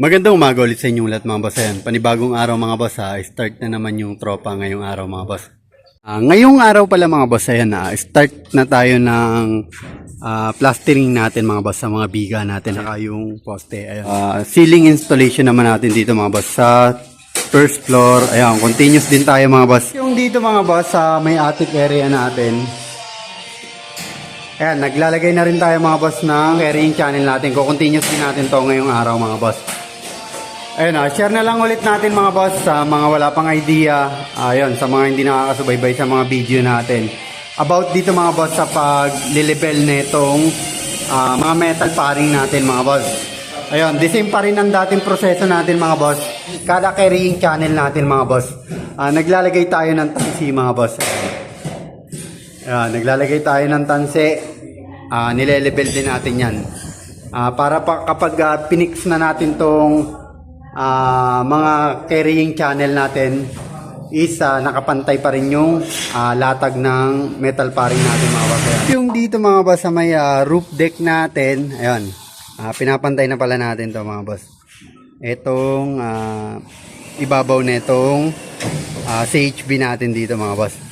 Magandang umaga ulit sa inyong lahat mga boss. Ayan, panibagong araw mga boss ha. Start na naman yung tropa ngayong araw mga boss. Ah, ngayong araw pala mga boss, ayan na. Start na tayo ng ah, plastering natin mga boss sa mga biga natin. Saka yung poste. Ayan. Ah, ceiling installation naman natin dito mga boss sa first floor. Ayan, continuous din tayo mga boss. Yung dito mga boss sa may attic area natin. Ayan, naglalagay na rin tayo mga boss ng carrying channel natin. Kukontinuous din natin to ngayong araw mga boss. Ayun ah, share na lang ulit natin mga boss sa mga wala pang idea. Ayun, sa mga hindi nakakasubaybay sa mga video natin. About dito mga boss sa pag-level netong ah, mga metal paring natin mga boss. Ayun, the same pa rin ang dating proseso natin mga boss. Kada carrying channel natin mga boss. Ah, naglalagay tayo ng tansi mga boss. Ayan, naglalagay tayo ng tanse. Ah, nilelevel din natin yan. Ah, para pa kapag ah, pinix na natin tong ah, mga carrying channel natin is ah, nakapantay pa rin yung ah, latag ng metal paring natin mga boss. Yung dito mga boss sa may ah, roof deck natin, ayun, ah, pinapantay na pala natin to mga boss. Itong ah, ibabaw netong ah, CHB natin dito mga boss.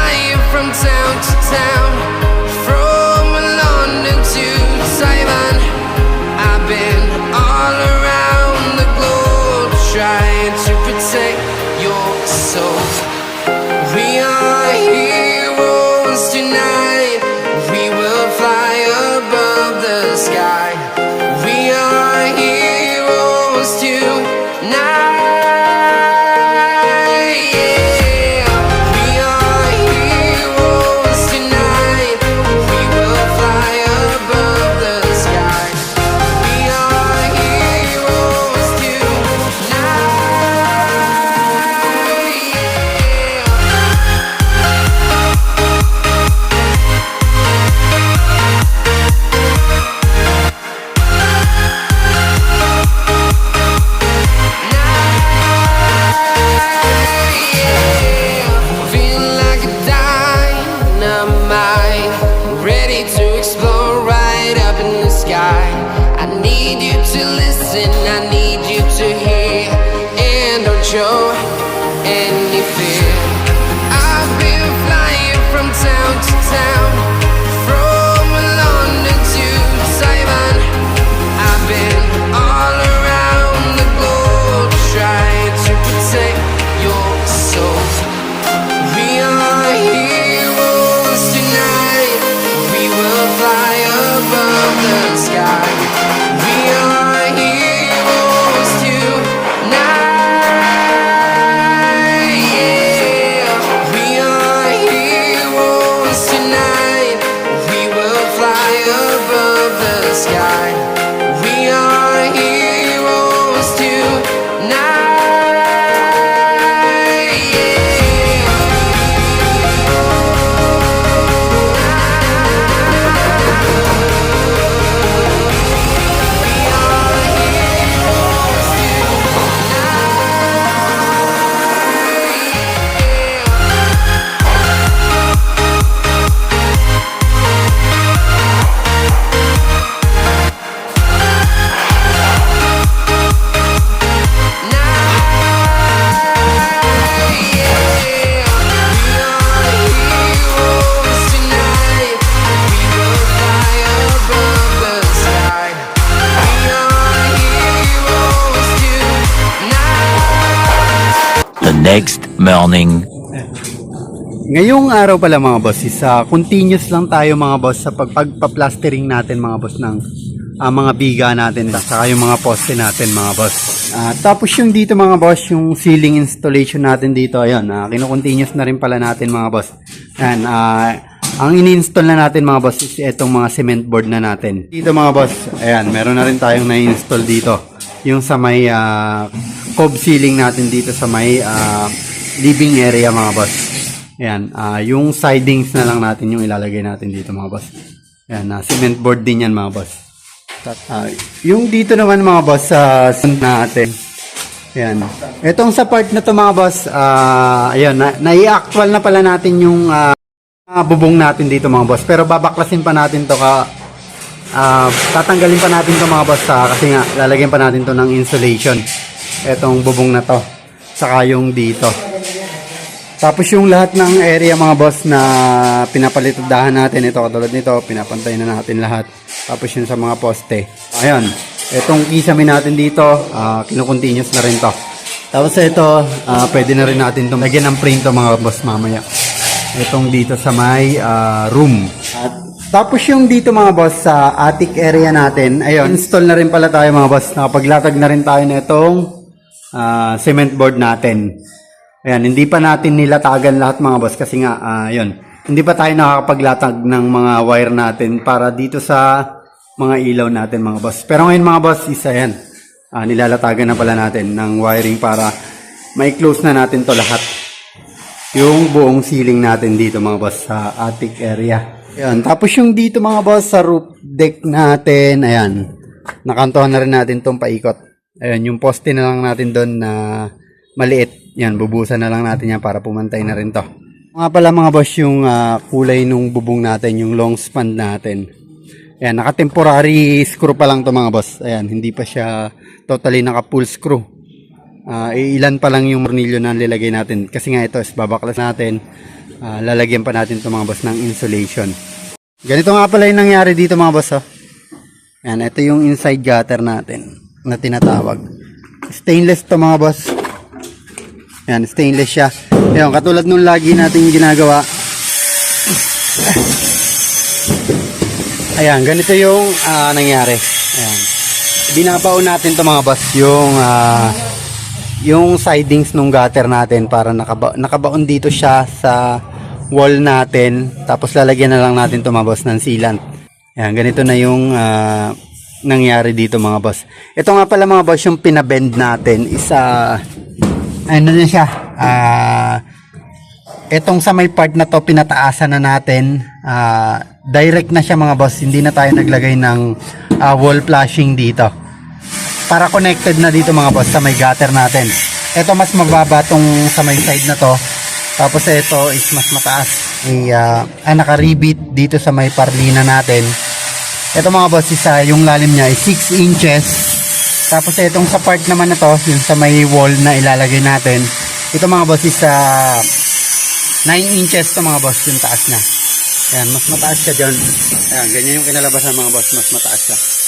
tonight. Ready to explode right up in the sky. I need you to listen, I need you to hear, and don't show sky. Next morning. Ngayong araw pala mga boss, is ah, continuous lang tayo mga boss sa pagpagpa-plastering natin mga boss ng ah, mga biga natin at saka yung mga poste natin mga boss. Ah, tapos yung dito mga boss, yung ceiling installation natin dito, ayun, uh, kino-continuous na rin pala natin mga boss. Ayan, ah, ang ini-install na natin mga boss is itong mga cement board na natin. Dito mga boss, ayan, meron na rin tayong na-install dito. Yung sa may ah, cove ceiling natin dito sa may ah, living area mga boss. Ayan, ah, yung sidings na lang natin yung ilalagay natin dito mga boss. Ayan, na cement board din yan mga boss. Ah, yung dito naman mga boss sa uh, natin. Ayan. Itong sa part na to mga boss, ah, ayan, na, nai-actual na pala natin yung ah, bubong natin dito mga boss. Pero babaklasin pa natin to ka ah, tatanggalin pa natin to mga boss ah, kasi nga lalagyan pa natin to ng insulation. Etong bubong na to. Saka yung dito. Tapos yung lahat ng area mga boss na pinapalitadahan natin, ito katulad nito, pinapantay na natin lahat. Tapos yun sa mga poste. Ayan, itong kisame natin dito, uh, kinukontinuous na rin to. Tapos ito, ah, pwede na rin natin itong lagyan ng print to mga boss mamaya. Itong dito sa may ah, room. Tapos yung dito mga boss sa attic area natin, ayun, install na rin pala tayo mga boss. Nakapaglatag na rin tayo na itong ah, cement board natin. Ayan, hindi pa natin nilatagan lahat mga boss kasi nga, ah, yun, hindi pa tayo nakakapaglatag ng mga wire natin para dito sa mga ilaw natin mga boss. Pero ngayon mga boss, isa yan. Ah, nilalatagan na pala natin ng wiring para may close na natin to lahat. Yung buong ceiling natin dito mga boss sa attic area. Ayan, tapos yung dito mga boss sa roof deck natin, ayan, nakantohan na rin natin tong paikot. Ayan, yung poste na lang natin doon na maliit. Yan, bubusan na lang natin yan para pumantay na rin to. Mga pala mga boss yung ah, kulay nung bubong natin, yung long span natin. Ayan, naka-temporary screw pa lang to mga boss. Ayan, hindi pa siya totally naka-full screw. Ah, ilan pa lang yung tornilyo na nilagay natin. Kasi nga ito babaklas natin. Ah, lalagyan pa natin to mga boss ng insulation. Ganito nga pala yung nangyari dito mga boss. Oh. Ayan, ito yung inside gutter natin na tinatawag. Stainless to mga boss. Ayan, stainless siya. Ayan, katulad nung lagi natin ginagawa. Ayan, ganito yung ah, nangyari. Ayan. Binabaon natin to mga boss yung ah, yung sidings nung gutter natin para nakaba nakabaon dito siya sa wall natin. Tapos lalagyan na lang natin to mga boss ng sealant. Ayan, ganito na yung ah, nangyari dito mga boss. Ito nga pala mga boss yung pinabend natin is ah, ano na siya ah etong sa may part na to pinataasan na natin ah, direct na siya mga boss hindi na tayo naglagay ng ah, wall flashing dito para connected na dito mga boss sa may gutter natin ito mas mababa tong sa may side na to tapos ito is mas mataas may ah, ah, nakaribit dito sa may parlina natin ito mga boss is yung lalim niya is 6 inches tapos itong sa part naman na to, yung sa may wall na ilalagay natin, ito mga boss is ah, 9 inches to mga boss yung taas niya. Ayan, mas mataas siya dyan. Ayan, ganyan yung kinalabasan mga boss, mas mataas siya.